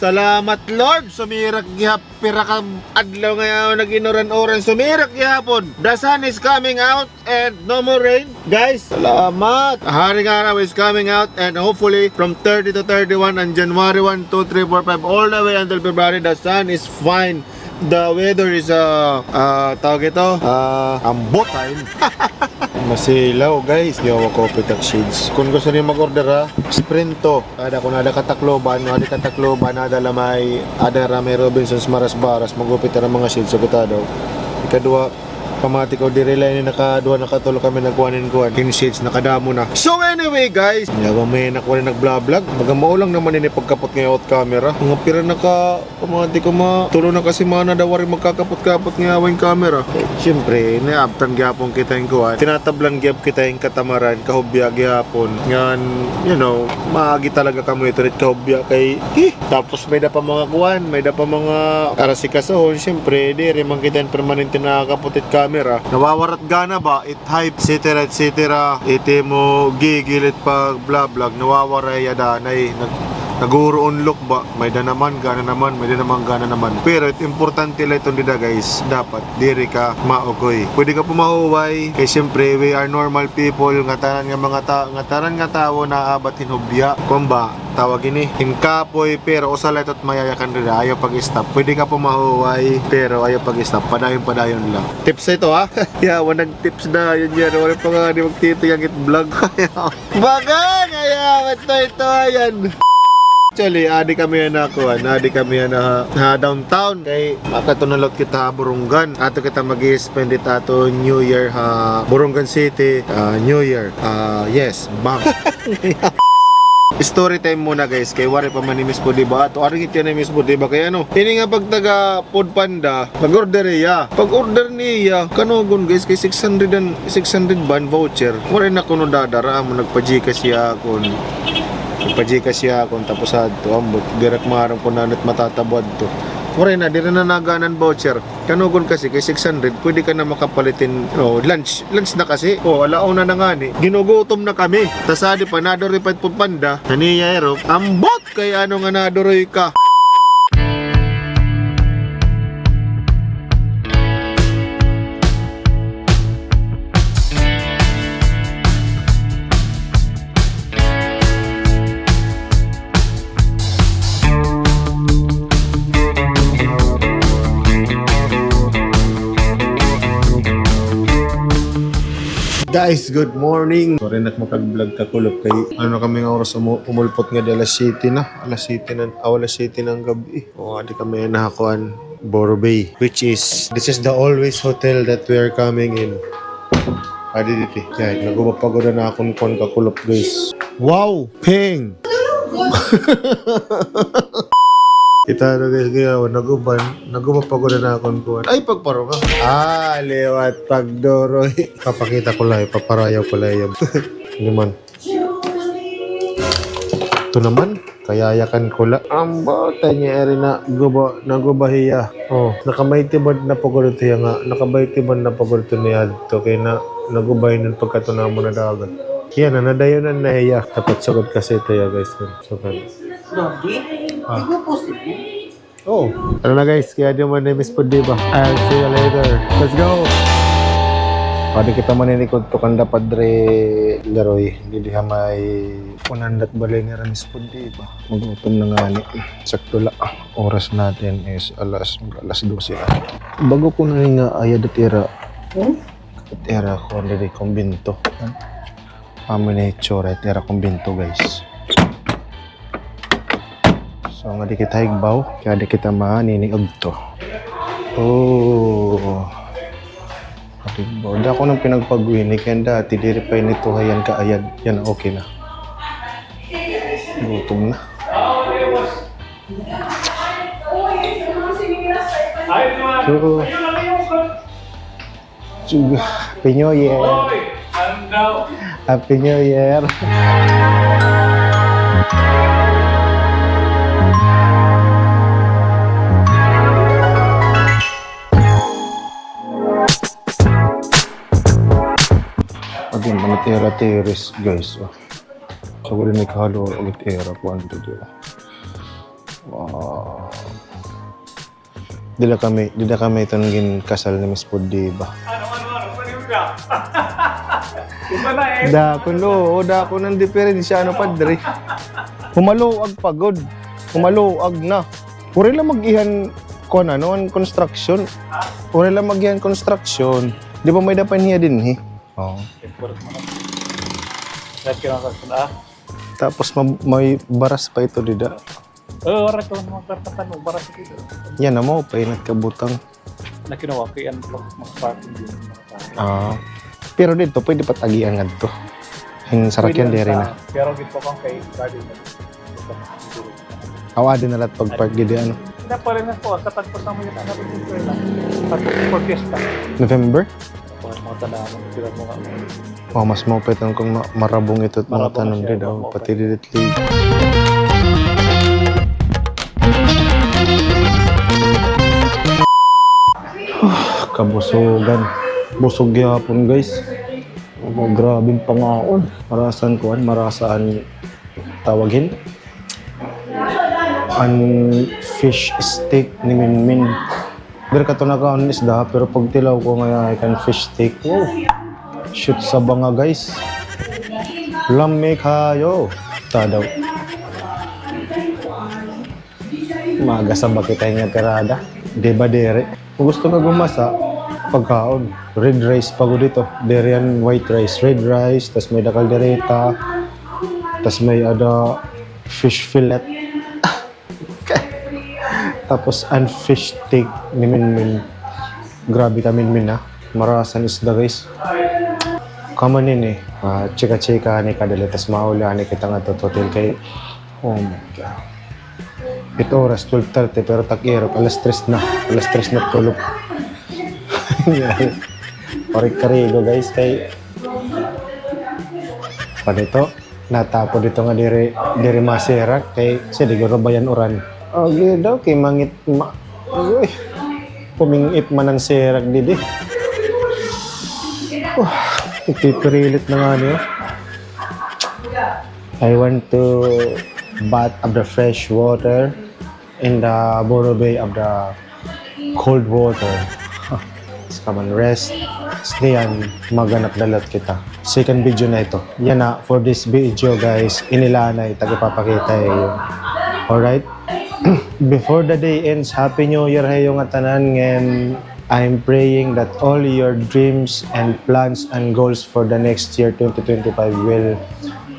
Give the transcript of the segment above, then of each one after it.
Salamat Lord. Sumirak gihap pira ka adlaw ngayon nag-inoran-oran sumirak gihapon. The sun is coming out and no more rain. Guys, salamat. Haring araw is coming out and hopefully from 30 to 31 and January 1, 2, 3, 4, 5 all the way until February the sun is fine. The weather is uh, uh tawag ito, uh, ambot time. Masilaw guys, yawa ko pitak shades. Kung gusto niyo mag-order ha, Sprinto. Ada kung ada katakloban, ada katakloban, ada lamay, ada Ramay Robinsons Maras Baras, magupit na mga shades sa daw. Ikadua, pamati ko di relay ni nakadua nakatulo kami nagkuhanin kuhan. Kin shades nakadamo na. So anyway guys yawa may nakuha na nag-vlog magamao lang naman ini pagkapot ngayon out camera. Mga pira naka pamati ko ma tulo na kasi mana daw rin magkakapot-kapot nga awing camera. Eh, syempre naabtan gyapon kita yung kuhan. Tinatablan gyap kita yung katamaran kahubya gyapon. Ngan you know maagi talaga kami ito rin kahubya kay eh, tapos may da pa mga kuhan may da pa mga arasikasahon syempre di rin man kita permanente na kaputit camera nawawarat gana ba? It hype etc etc iti mo gigilit pag blah blah nawawaray yadanay nag Naguro unlock ba? May da naman, gana naman, may da naman, gana naman. Pero it importante lang itong dida guys. Dapat, diri ka maugoy. Pwede ka pumahuway. Kaya siyempre, we are normal people. Nga tanan nga mga ta nga tanan nga tao na abat hinubya. Kumba, tawag ini. Hinkapoy, pero usalit at mayayakan rin. Ayaw pag-stop. Pwede ka pumahuway, pero ayaw pag-stop. Padayon-padayon lang. Tips ito ha? yeah, wanag tips na. Yun yan. Wala pa nga di magtito yung it vlog. Baga! Kaya, ito, ito, ayan. Actually, adi kami yan na kuha, adi kami yan na, na downtown kay makatunalot kita ha, Burungan. Ato kita mag spend it ato New Year ha Burungan City, ah, New Year. Ah, yes, bang. Story time muna guys, kay wari pa man ni Miss Food, diba? Ato aring iti na Miss Food, diba? Kaya ano, ini nga pag taga Food Panda, mag-order iya. Pag order niya, kanogon guys, kay 600 and 600 ban voucher. Wala na kuno dadara mo nagpa-Gcash siya kun Nagpa-Gcash siya kung tapos adto ambot direct marang po nanat matatabad to. Wala na, di na nanaganan voucher. Kanugon kasi kay 600, pwede ka na makapalitin no, lunch. Lunch na kasi. O, alauna na nga ni. Ginugutom na kami. Tasadi pa, nadoroy pa panda. Naniya ero. Ambot! Kaya ano nga nadoroy ka. Guys, good morning. Sorry nak makag-vlog ka kulop kay ano kami nga oras umu- umulpot nga di alas 7 na. Alas 7 na, ah, alas 7 ng gabi. O adi kami nakakuan Boro Bay, which is this is the always hotel that we are coming in. Adi dito. Yeah, nagumapagoda na akong kon ka kulop guys. Wow! Ping! Kita na guys kaya naguban, nagumapagoda na akong kuan. Ay pagparo ka. Ah, lewat pagdoroy. Papakita ko lang, paparayaw ko lang yan. Liman. Ito naman, kayayakan ko lang. Ang bata niya rin na guba, nagubahiya. Oh, nakamaytibad na pagulot siya nga. Nakamaytibad na pagulot niya. Ito kaya na nagubay ng pagkatuna mo na dagat. Yan na, nadayon na nahiya. Dapat sagot kasi ito ya guys. Sagot. Daddy, Ah. posible? Oh. Ano na guys, kaya di man miss po diba? I'll see you later. Let's go! Pwede kita maninikod to kanda padre Leroy. Hindi diha may unandat balay ni Ramis po diba? Magutom na nga ni. Sakto la. Oras natin is alas alas 12 na. Bago ko na nga ayad at ira. Hmm? At ira ko hindi kumbinto. Amin na itsura at ira kumbinto guys. So nga di kita higbaw, kaya di kita maniniog to. Oh. Higbaw. Da ako nang pinagpagwini, kaya dati diri pa nito hayan kaayad. Yan okay na. Gutom na. So, Suga. Happy New Year. Happy New Year. Tira teres, guys. Oh. So, wala may kahalo ulit era po ang dito. Wow. Dila kami, dila kami itong kasal ni Miss Pudi ba? Ano, ano, ano? Paniw ka? Iba na eh. Da ko no, da ko nang diferensya ano padre. Humaluag pagod. Humaluag na. Puri lang magihan ko na no, ang construction. Puri lang magihan construction. Di ba may dapan niya din eh? Oo. Import mo na. Lahat ka lang sa ah. Tapos ma- may baras pa ito dida. Oo, oras ko mga kartatan mo. Para sa kito. Yan na mo, painat kabutang. Na kinuha ko yan pag mga parking din. mga parking. Ah. Pero dito, pwede pa tagian nga to. Yung sarakyan Pwede dere lang na. sa- Pero gito kang kay garden. Awadi na lahat pag park dito ano. Hindi pa rin na po. Katagpos na mo yung anak ng eskwela. Tapos for fiesta. November? Mga mga tanaman. Sila mo nga. Oh, mas maupitan kung ma- marabong ito at mga Marabong tanong siya, din. Oh, pati dito kabusugan. Busog yapon guys. Oh, grabing pangaon. Marasan kuan, marasaan tawagin. An fish steak ni Minmin. Pero ka to nakaon isda, pero pag tilaw ko nga kan fish steak. Oh. Shoot sa banga guys. Lami kayo. Tadaw. Maga sa bakit tayo nga perada. Di ba dere? Kung gusto nga gumasa, pagkaon. Red rice pa ko dito. Dere yan white rice. Red rice, tas may dakal dereta. Tas may ada fish fillet. Tapos an fish steak ni Minmin. Grabe ka Minmin ha. Marasan isda guys. Kamanin eh. Ah, chika-chika ni kadali. Tas maula ni kita nga hotel kay... Oh my God. Ito oras, 12.30 pero takirap. Alas 3 na. Alas 3 na tulog. Parik-karigo guys kay... Panito. Natapo dito nga diri diri maserak kay sa diguro bayan oran. Oh, gid daw kay mangit ma Uy. Pumingit man ang serak didi. Uh, ipipirilit na nga niyo. I want to bath of the fresh water in the Boro Bay of the cold water. Huh. Let's come on, rest. Sneyan, maganap dalat kita. Second video na ito. Yan na, for this video guys, inilanay, tagapapakita yun. Alright? Before the day ends, Happy New Year hayo nga tanan I'm praying that all your dreams and plans and goals for the next year 2025 will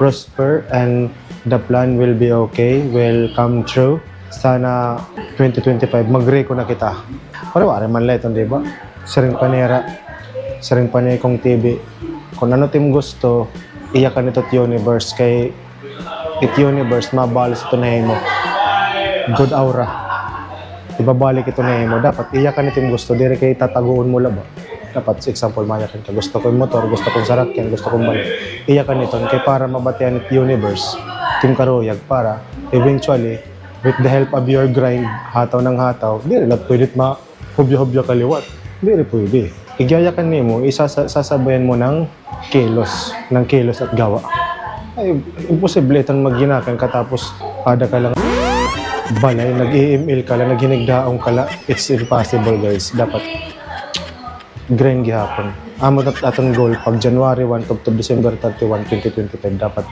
prosper and the plan will be okay, will come true. Sana 2025 mag-reco na kita. Wala wala man leton, di ba? Saring panera, saring panay kong TV. Kung ano tim gusto, iyakan ito universe kay it universe mabalis ito na mo good aura. Ibabalik ito na mo. Dapat iyakan ito yung gusto. Dire kay tataguan mo laba. Dapat, example, mayakan ka. Gusto ko yung motor, gusto kong sarakyan, gusto kong balik. Iyakan ito. Kay para mabatian it universe, Team Karuyag, para eventually, with the help of your grind, hataw ng hataw, dire lang pwede ma hubya-hubya kaliwat. Dire pwede. Igayakan mo, isasabayan mo ng kilos, ng kilos at gawa. Ay, imposible itong maginakan katapos kada ka lang balay, nag-email ka lang, naghinigdaong ka lang, it's impossible guys. Dapat grind gihapon. Amo at atong goal pag January 1 to, December 31, 2025 dapat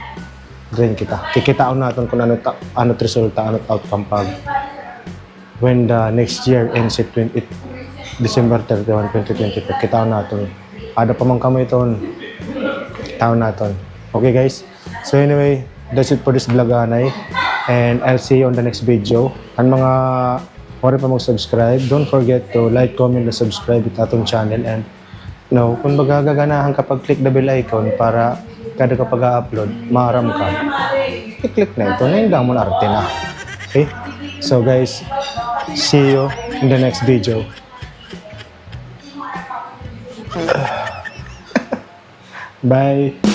grind kita. Kikitaon natin kung ano ta, ano't resulta, ano't outcome pag when the next year ends at 20, it- December 31, 2025. Kitaon natin. Ada pa man kamo iton. Taon natin. Okay guys? So anyway, that's it for this vlog anay. And I'll see you on the next video. Ang mga wala pa mag-subscribe, don't forget to like, comment, and subscribe at atong channel. And no, kung magagaganahan kapag click the bell icon para kada kapag upload maaram ka, i-click na ito. Ngayon mo na arte na. Okay? So guys, see you in the next video. Bye!